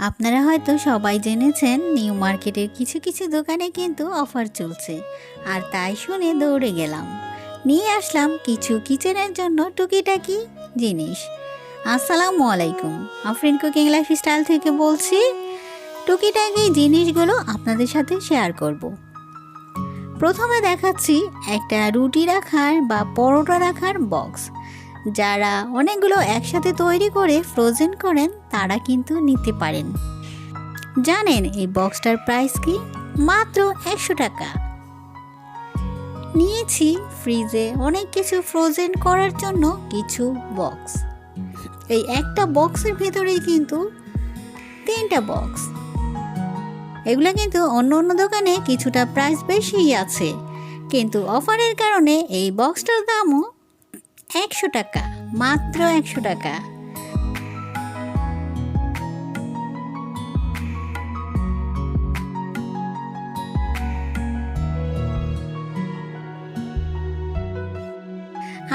আপনারা হয়তো সবাই জেনেছেন, নিউ মার্কেটের কিছু কিছু দোকানে কিন্তু অফার চলছে। আর তাই শুনে দৌড়ে গেলাম। নিয়ে আসলাম কিছু কিচেনের জন্য টুকিটাকি জিনিস। আসসালামু আলাইকুম, আফরিন কুকিং লাইফ স্টাইল থেকে বলছি, টুকিটাকি জিনিসগুলো আপনাদের সাথে শেয়ার করব। প্রথমে দেখাচ্ছি একটা রুটি রাখার বা পরোটা রাখার বক্স। যারা অনেকগুলো একসাথে তৈরি করে ফ্রোজেন করেন, তারা কিন্তু নিতে পারেন। জানেন এই বক্সটার প্রাইস কি? মাত্র একশো টাকা। নিয়েছি ফ্রিজে অনেক কিছু ফ্রোজেন করার জন্য কিছু বক্স এই একটা বক্সের ভেতরেই কিন্তু তিনটা বক্স এগুলো কিন্তু অন্য অন্য দোকানে কিছুটা প্রাইস বেশিই আছে। কিন্তু অফারের কারণে এই বক্সটার দামও একশো টাকা, মাত্র একশো টাকা।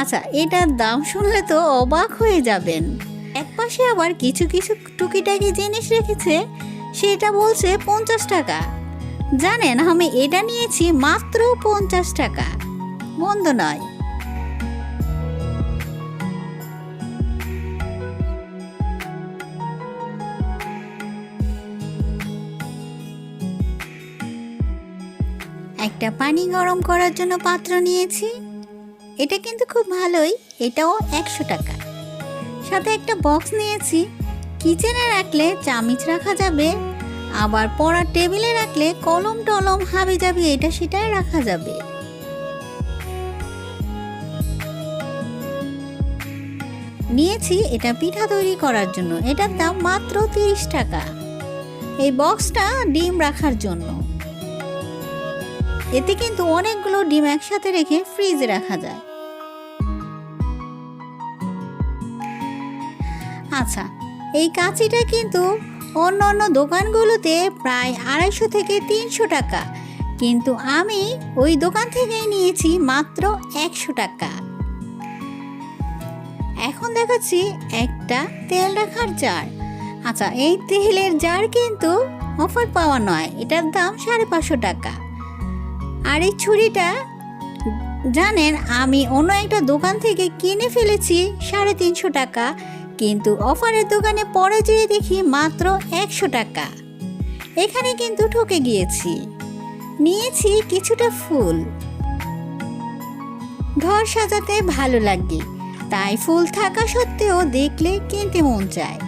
আচ্ছা এটার দাম শুনলে তো অবাক হয়ে যাবেন। এক পাশে আবার কিছু কিছু টুকিটাকি জিনিস রেখেছে, সেটা বলছে পঞ্চাশ টাকা। জানেন, আমি এটা নিয়েছি মাত্র পঞ্চাশ টাকা। মন্দ নয়। একটা পানি গরম করার জন্য পাত্র নিয়েছি। এটা কিন্তু খুব ভালোই, এটাও একশো টাকা। সাথে একটা বক্স নিয়েছি। কিচেনে রাখলে চামিচ রাখা যাবে, আবার পড়ার টেবিলে রাখলে কলম টলম হাবি যাবি এটা সেটাই রাখা যাবে। নিয়েছি এটা পিঠা তৈরি করার জন্য, এটার দাম মাত্র তিরিশ টাকা। এই বক্সটা ডিম রাখার জন্য। এতে কিন্তু অনেকগুলো ডিম একসাথে রেখে ফ্রিজে রাখা যায়। আচ্ছা এই কাঁচিটা কিন্তু অন্য অন্য দোকানগুলোতে প্রায় আড়াইশো থেকে তিনশো টাকা। কিন্তু আমি ওই দোকান থেকেই নিয়েছি মাত্র একশো টাকা। এখন দেখাচ্ছি একটা তেল রাখার জার। আচ্ছা এই তেলের জার কিন্তু অফার পাওয়া নয়, এটার দাম সাড়ে পাঁচশো টাকা। আর এই ছুরিটা, জানেন, আমি অন্য একটা দোকান থেকে কিনে ফেলেছি সাড়ে তিনশো টাকা, কিন্তু অফারের দোকানে পরে যেয়ে দেখি মাত্র একশো টাকা। এখানে কিন্তু ঠকে গিয়েছি। নিয়েছি কিছুটা ফুল। ঘর সাজাতে ভালো লাগে, তাই ফুল থাকা সত্ত্বেও দেখলে কিনতে মন চায়।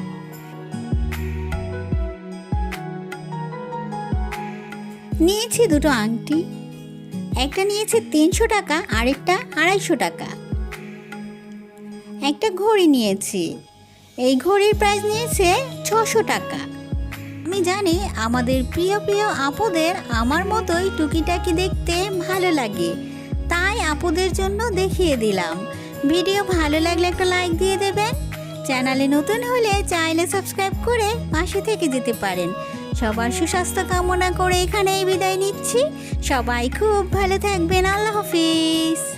নিয়েছি দুটো আংটি একটা নিয়েছে তিনশো টাকা, আরেকটা আড়াইশো টাকা। একটা ঘড়ি নিয়েছি, এই ঘড়ির প্রাইস নিয়েছে ছশো টাকা। আমি জানি আমাদের প্রিয় প্রিয় আপুদের আমার মতোই টুকিটাকি দেখতে ভালো লাগে, তাই আপুদের জন্য দেখিয়ে দিলাম। ভিডিও ভালো লাগলে একটা লাইক দিয়ে দেবেন। চ্যানেলে নতুন হলে চাইলে সাবস্ক্রাইব করে পাশে থেকে যেতে পারেন। সবার সুস্বাস্থ্য কামনা করে এখানেই বিদায় নিচ্ছি। সবাই খুব ভালো থাকবেন। আল্লাহ হাফিজ।